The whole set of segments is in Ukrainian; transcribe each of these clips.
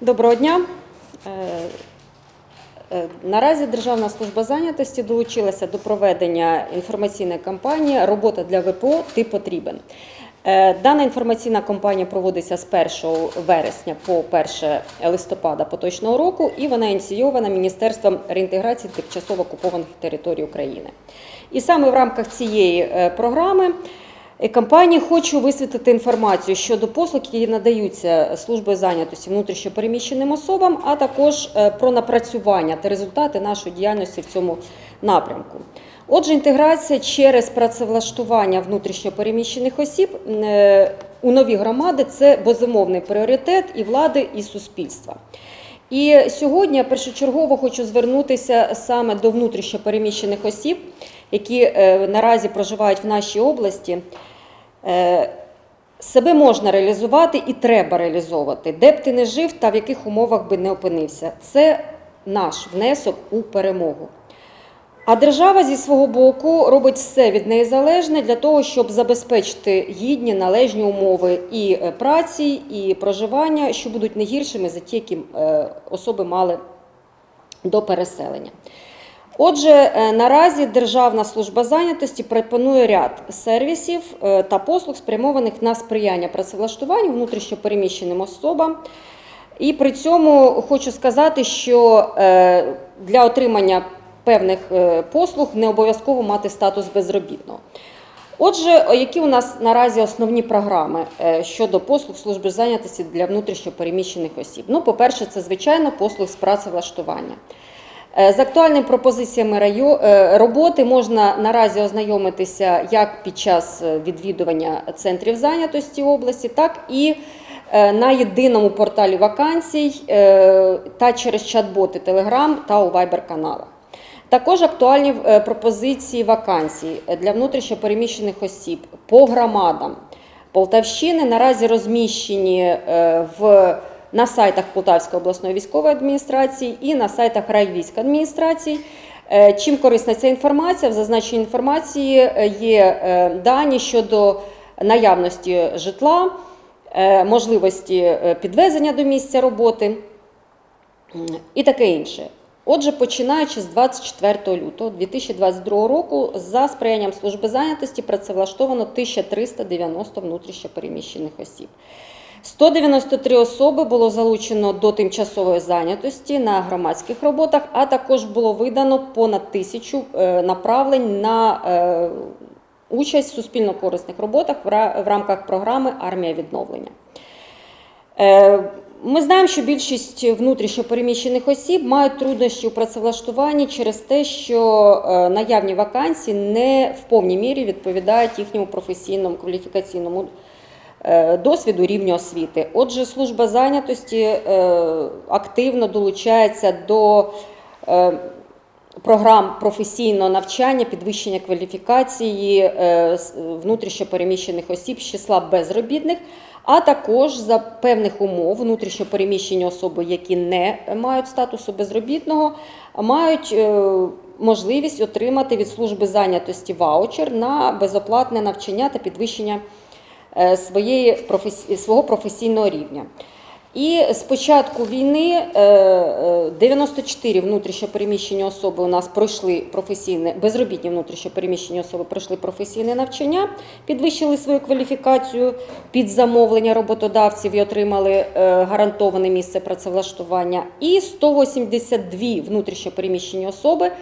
Доброго дня. Е, е, Наразі Державна служба зайнятості долучилася до проведення інформаційної кампанії Робота для ВПО ти потрібен. Е, Дана інформаційна кампанія проводиться з 1 вересня по 1 листопада поточного року, і вона ініційована Міністерством реінтеграції тимчасово окупованих територій України. І саме в рамках цієї програми е, кампанії хочу висвітлити інформацію щодо послуг, які надаються службою зайнятості внутрішньопереміщеним особам, а також е, про напрацювання та результати нашої діяльності в цьому напрямку. Отже, інтеграція через працевлаштування внутрішньопереміщених осіб е, у нові громади це безумовний пріоритет і влади, і суспільства. І сьогодні я першочергово хочу звернутися саме до внутрішньопереміщених осіб, які е, наразі проживають в нашій області. Е, Себе можна реалізувати і треба реалізовувати, де б ти не жив та в яких умовах би не опинився. Це наш внесок у перемогу. А держава зі свого боку робить все від неї залежне для того, щоб забезпечити гідні належні умови і е, праці, і проживання, що будуть не гіршими за ті, які особи мали до переселення. Отже, е, наразі Державна служба зайнятості пропонує ряд сервісів е, та послуг, спрямованих на сприяння працевлаштуванню внутрішньопереміщеним особам. І при цьому хочу сказати, що е, для отримання певних послуг не обов'язково мати статус безробітного. Отже, які у нас наразі основні програми щодо послуг служби зайнятості для внутрішньопереміщених осіб? Ну, по-перше, це звичайно послуг з працевлаштування. Е, З актуальними пропозиціями е, роботи можна наразі ознайомитися як під час е, відвідування центрів зайнятості області, так і на єдиному порталі вакансій та через чат-боти Telegram та у Viber-каналах. Також актуальні пропозиції вакансій для внутрішньопереміщених осіб по громадам Полтавщини наразі розміщені в на сайтах Полтавської обласної військової адміністрації і на сайтах райвійськадміністрацій. Е, Чим корисна ця інформація? В зазначеній інформації е, є е, дані щодо наявності житла, можливості підвезення до місця роботи і таке інше. Отже, починаючи з 24 лютого 2022 року, за сприянням служби зайнятості працевлаштовано 1390 внутрішньопереміщених осіб. 193 особи було залучено до тимчасової зайнятості на громадських роботах, а також було видано понад тисячу е, направлень на е, участь в суспільно-корисних роботах в рамках програми Армія відновлення. Е, Ми знаємо, що більшість внутрішньопереміщених осіб мають труднощі у працевлаштуванні через те, що наявні вакансії не в повній мірі відповідають їхньому професійному кваліфікаційному досвіду рівню освіти. Отже, служба зайнятості е, активно долучається до е, програм професійного навчання, підвищення кваліфікації е, внутрішньопереміщених осіб з числа безробітних, а також за певних умов внутрішньопереміщені особи, які не мають статусу безробітного, мають е, можливість отримати від служби зайнятості ваучер на безоплатне навчання та підвищення е, своєї професі- свого професійного рівня. І з початку війни е, е, 94 внутрішньопереміщені особи у нас пройшли професійне, безробітні внутрішньопереміщені особи пройшли професійне навчання, підвищили свою кваліфікацію під замовлення роботодавців і отримали е, гарантоване місце працевлаштування. І 182 внутрішньопереміщені особи Е,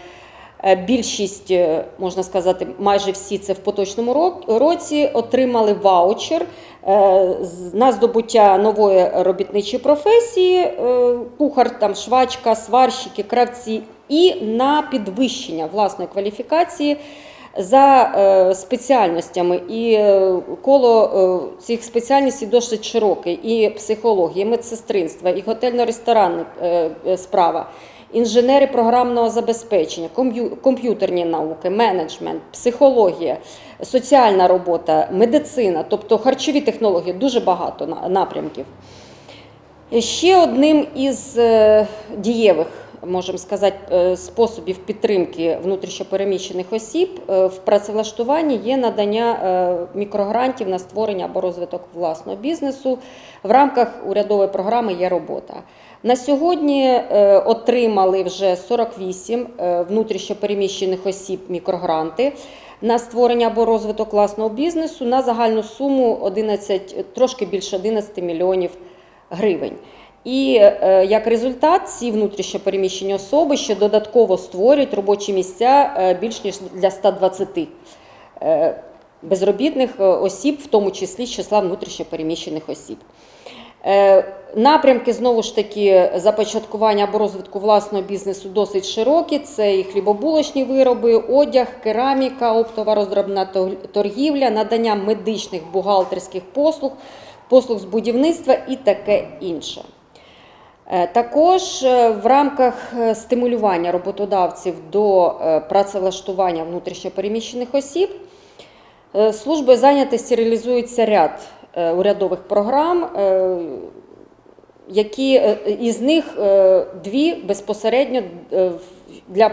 Більшість, е, можна сказати, майже всі це в поточному ро- році отримали ваучер е, на здобуття нової робітничої професії, е, кухар, там, швачка, сварщики, кравці, і на підвищення власної кваліфікації за е, спеціальностями. І е, коло е, цих спеціальностей досить широке. І психологія, і медсестринство, і готельно-ресторанна е, е, справа інженери програмного забезпечення, комп'ютерні науки, менеджмент, психологія, соціальна робота, медицина, тобто харчові технології, дуже багато напрямків. Ще одним із е, дієвих можемо сказати, е, способів підтримки внутрішньопереміщених осіб е, в працевлаштуванні є надання мікрогрантів на створення або розвиток власного бізнесу. В рамках урядової програми є робота. На сьогодні е, отримали вже 48 е, внутрішньопереміщених осіб мікрогранти на створення або розвиток власного бізнесу на загальну суму 11, трошки більше 11 мільйонів гривень. І е, як результат, ці внутрішньопереміщені особи ще додатково створюють робочі місця більш ніж для 120 е, безробітних осіб, в тому числі з числа внутрішньопереміщених осіб. Е, Напрямки знову ж таки започаткування або розвитку власного бізнесу досить широкі. Це і хлібобулочні вироби, одяг, кераміка, оптова розробна торгівля, надання медичних бухгалтерських послуг, послуг з будівництва і таке інше. Е, Також е, в рамках стимулювання роботодавців до працевлаштування внутрішньопереміщених осіб службою зайнятості реалізується ряд урядових програм, е, які е, із них е, дві безпосередньо е, для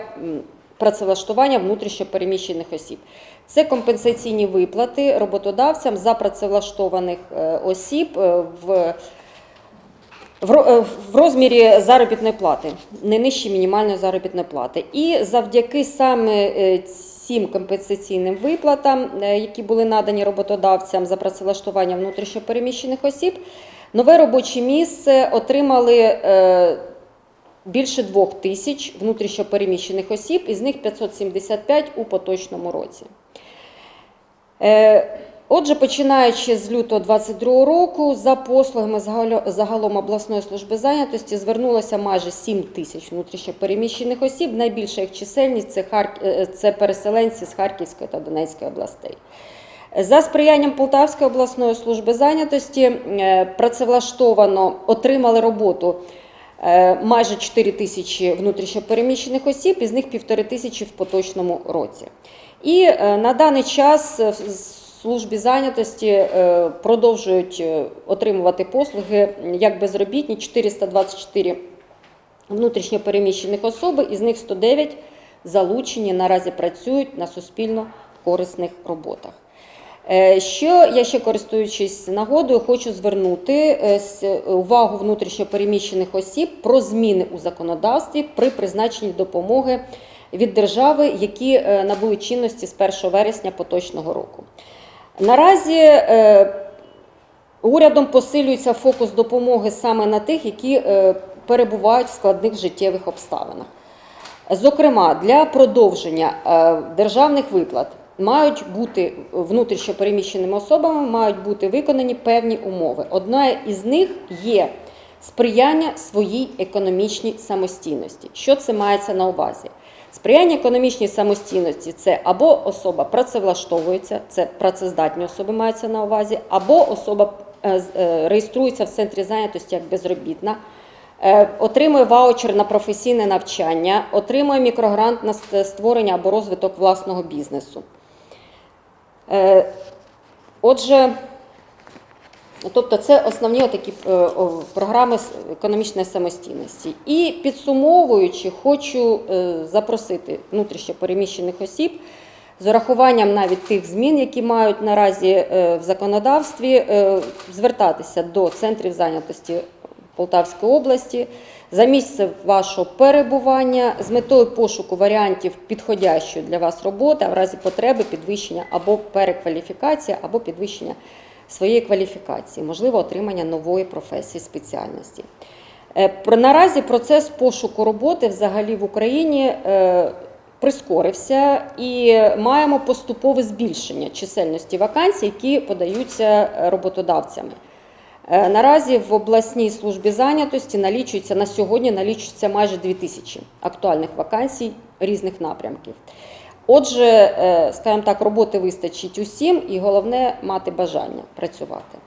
працевлаштування внутрішньопереміщених осіб. Це компенсаційні виплати роботодавцям за працевлаштованих е, осіб е, в е, в розмірі заробітної плати, не нижче мінімальної заробітної плати. І завдяки саме е, цим компенсаційним виплатам, е, які були надані роботодавцям за працевлаштування внутрішньопереміщених осіб, нове робоче місце отримали е, більше двох тисяч внутрішньопереміщених осіб, із них 575 у поточному році. Отже, починаючи з лютого 2022 року, за послугами загалом обласної служби зайнятості звернулося майже 7 тисяч внутрішньопереміщених осіб. Найбільша їх чисельність це, е, це переселенці з Харківської та Донецької областей. За сприянням Полтавської обласної служби зайнятості е, працевлаштовано отримали роботу е, майже 4 тисячі внутрішньопереміщених осіб, із них півтори тисячі в поточному році. І на даний час службі зайнятості е, продовжують е, отримувати послуги як безробітні 424 внутрішньопереміщених особи, із них 109 залучені, наразі працюють на суспільно корисних роботах. Е, Що я ще користуючись нагодою, хочу звернути увагу внутрішньопереміщених осіб про зміни у законодавстві при призначенні допомоги від держави, які набули чинності з 1 вересня поточного року. Наразі е, урядом посилюється фокус допомоги саме на тих, які е, перебувають в складних життєвих обставинах. Зокрема, для продовження е, державних виплат мають бути внутрішньопереміщеними особами, мають бути виконані певні умови. Одна із них є сприяння своїй економічній самостійності. Що це мається на увазі? Сприяння економічній самостійності це або особа працевлаштовується, це працездатні особи маються на увазі, або особа е, е, реєструється в центрі зайнятості як безробітна, Е, Отримує ваучер на професійне навчання, отримує мікрогрант на створення або розвиток власного бізнесу. Отже, тобто це основні такі програми економічної самостійності. І підсумовуючи, хочу е, запросити внутрішньопереміщених осіб з урахуванням навіть тих змін, які мають наразі е, в законодавстві, е, звертатися до центрів зайнятості Полтавської області за місце вашого перебування з метою пошуку варіантів підходящої для вас роботи, а в разі потреби підвищення або перекваліфікація, або підвищення своєї кваліфікації, можливо, отримання нової професії спеціальності. Е, Наразі процес пошуку роботи взагалі в Україні е, прискорився і маємо поступове збільшення чисельності вакансій, які подаються роботодавцями. Е, Наразі в обласній службі зайнятості налічується на сьогодні налічується майже 2 тисячі актуальних вакансій різних напрямків. Отже, е, скажімо так, роботи вистачить усім, і головне мати бажання працювати.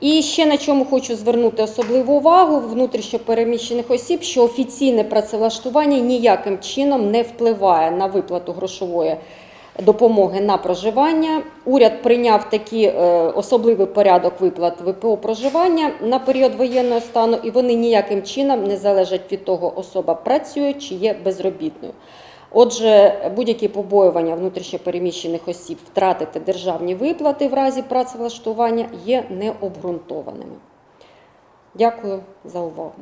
І ще на чому хочу звернути особливу увагу внутрішньопереміщених осіб, що офіційне працевлаштування ніяким чином не впливає на виплату грошової допомоги на проживання. Уряд прийняв такий е, особливий порядок виплат ВПО проживання на період воєнного стану, і вони ніяким чином не залежать від того, особа працює чи є безробітною. Отже, будь-які побоювання внутрішньопереміщених осіб втратити державні виплати в разі працевлаштування є необґрунтованими. Дякую за увагу.